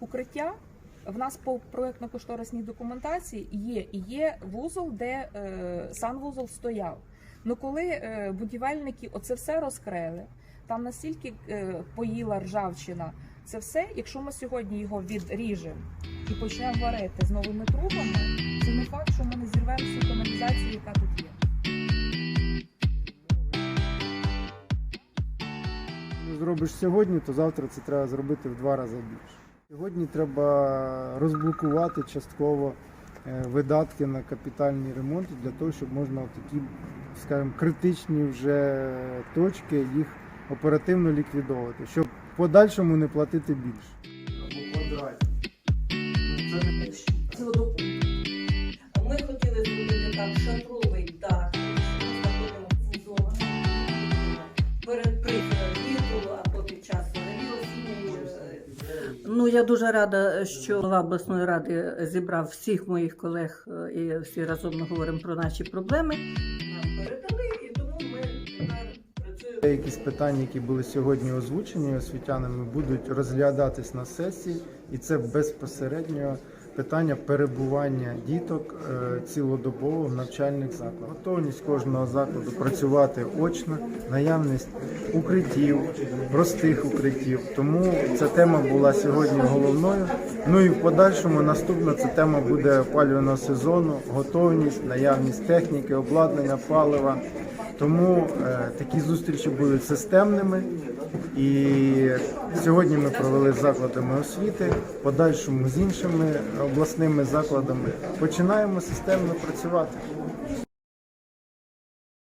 укриття. В нас по проектно-кошторисній документації є і є вузол, де е, санвузол стояв. Ну коли е, будівельники оце все розкрили, там настільки е, поїла ржавчина, це все, якщо ми сьогодні його відріжемо і почнемо варити з новими трубами, це не факт, що ми не зірвемо всю каналізацію, яка тут є. зробиш сьогодні, то завтра це треба зробити в два рази більше. Сьогодні треба розблокувати частково е, видатки на капітальні ремонти для того, щоб можна такі, скажімо, критичні вже точки їх оперативно ліквідовувати, щоб в подальшому не платити більше. Ну я дуже рада, що голова обласної ради зібрав всіх моїх колег е, і всі разом ми говоримо про наші проблеми. Нам передали, і тому ми тепер працюємо. Якісь питання, які були сьогодні озвучені освітянами, будуть розглядатись на сесії, і це безпосередньо питання перебування діток е, цілодобово в навчальних закладах. Готовність кожного закладу працювати очно, наявність укриттів, простих укриттів. Тому ця тема була сьогодні головною. Ну і в подальшому наступна ця тема буде опалювального сезону, готовність, наявність техніки, обладнання, палива. Тому е, такі зустрічі будуть системними. І сьогодні ми провели з закладами освіти, подальшому з іншими обласними закладами. Починаємо системно працювати.